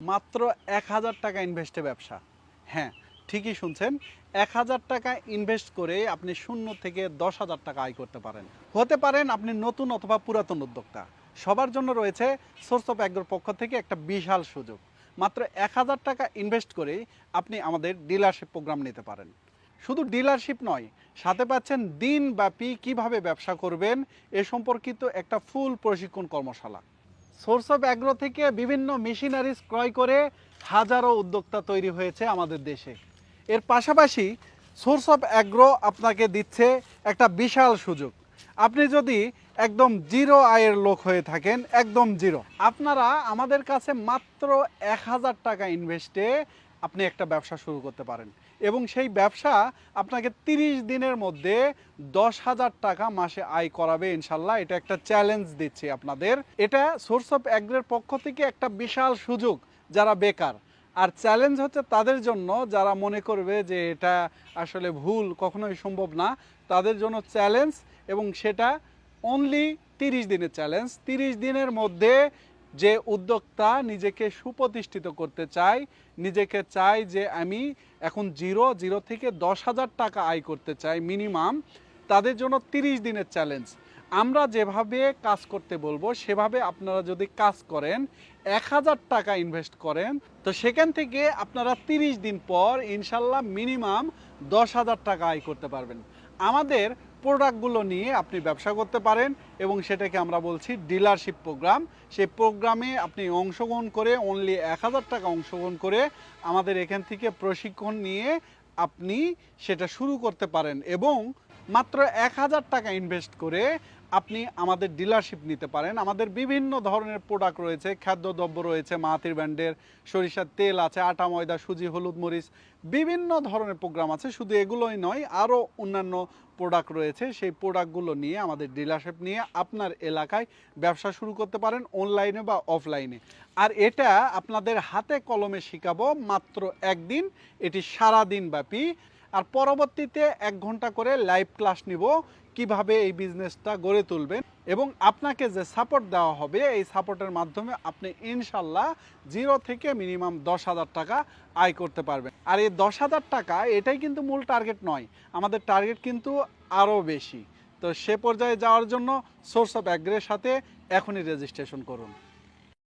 মাত্র এক হাজার টাকা ইনভেস্টে ব্যবসা। হ্যাঁ ঠিকই শুনছেন, এক হাজার টাকা ইনভেস্ট করে আপনি শূন্য থেকে দশ হাজার টাকা আয় করতে পারেন। হতে পারেন আপনি নতুন অথবা পুরাতন উদ্যোক্তা। সবার জন্য রয়েছে সোর্স অফ অ্যাগ্রোর পক্ষ থেকে একটা বিশাল সুযোগ। মাত্র এক হাজার টাকা ইনভেস্ট করেই আপনি আমাদের ডিলারশিপ প্রোগ্রাম নিতে পারেন। শুধু ডিলারশিপ নয়, সাথে পাচ্ছেন দিনব্যাপী কীভাবে ব্যবসা করবেন এ সম্পর্কিত একটা ফুল প্রশিক্ষণ কর্মশালা। সোর্স অফ অ্যাগ্রো থেকে বিভিন্ন মেশিনারিজ ক্রয় করে হাজারো উদ্যোক্তা তৈরি হয়েছে আমাদের দেশে। এর পাশাপাশি সোর্স অফ অ্যাগ্রো আপনাকে দিচ্ছে একটা বিশাল সুযোগ। আপনি যদি একদম জিরো আয়ের লোক হয়ে থাকেন, একদম জিরো। আপনারা আমাদের কাছে মাত্র এক হাজার টাকা ইনভেস্টে আপনি একটা ব্যবসা শুরু করতে পারেন। এবং সেই ব্যবসা আপনাকে তিরিশ দিনের মধ্যে দশ হাজার টাকা মাসে আয় করাবে ইনশাল্লাহ। এটা একটা চ্যালেঞ্জ দিচ্ছি আপনাদের। এটা সোর্স অফ অ্যাগ্রের পক্ষ থেকে একটা বিশাল সুযোগ যারা বেকার। আর চ্যালেঞ্জ হচ্ছে তাদের জন্য যারা মনে করবে যে এটা আসলে ভুল, কখনোই সম্ভব না, তাদের জন্য চ্যালেঞ্জ এবং সেটা অনলি তিরিশ দিনের চ্যালেঞ্জ তিরিশ দিনের মধ্যে যে উদ্যোক্তা নিজেকে সুপ্রতিষ্ঠিত করতে চায়, নিজেকে চায় যে আমি এখন জিরো জিরো থেকে দশ হাজার টাকা আয় করতে চাই মিনিমাম তাদের জন্য তিরিশ দিনের চ্যালেঞ্জ আমরা যেভাবে কাজ করতে বলব, সেভাবে আপনারা যদি কাজ করেন, এক হাজার টাকা ইনভেস্ট করেন, তো সেখান থেকে আপনারা তিরিশ দিন পর ইনশাল্লাহ মিনিমাম দশ হাজার টাকা আয় করতে পারবেন। আমাদের প্রোডাক্টগুলো নিয়ে আপনি ব্যবসা করতে পারেন এবং সেটাকে আমরা বলছি ডিলারশিপ প্রোগ্রাম সেই প্রোগ্রামে আপনি অংশগ্রহণ করে অনলি এক হাজার টাকা অংশগ্রহণ করে আমাদের এখান থেকে প্রশিক্ষণ নিয়ে আপনি সেটা শুরু করতে পারেন এবং মাত্র এক হাজার টাকা ইনভেস্ট করে আপনি আমাদের ডিলারশিপ নিতে পারেন। আমাদের বিভিন্ন ধরনের প্রোডাক্ট রয়েছে, খাদ্যদ্রব্য রয়েছে মাহাতির ব্র্যান্ডের, সরিষার তেল আছে, আটা, ময়দা, সুজি, হলুদ, মরিচ, বিভিন্ন ধরনের প্রোগ্রাম আছে। শুধু এগুলোই নয় আরও অন্যান্য প্রোডাক্ট রয়েছে। সেই প্রোডাক্টগুলো নিয়ে আমাদের ডিলারশিপ নিয়ে আপনার এলাকায় ব্যবসা শুরু করতে পারেন অনলাইনে বা অফলাইনে আর এটা আপনাদের হাতে কলমে শেখাবো মাত্র একদিন, এটি সারা দিন ব্যাপী। আর পরবর্তীতে এক ঘণ্টা করে লাইভ ক্লাস নিব, কীভাবে এই বিজনেসটা গড়ে তুলবেন এবং আপনাকে যে সাপোর্ট দেওয়া হবে, এই সাপোর্টের মাধ্যমে আপনি ইনশাল্লাহ জিরো থেকে মিনিমাম দশ হাজার টাকা আয় করতে পারবেন। আর এই দশ হাজার টাকা, এটাই কিন্তু মূল টার্গেট নয়, আমাদের টার্গেট কিন্তু আরও বেশি। তো সে পর্যায়ে যাওয়ার জন্য সোর্স অফ অ্যাগ্রের সাথে এখনই রেজিস্ট্রেশন করুন।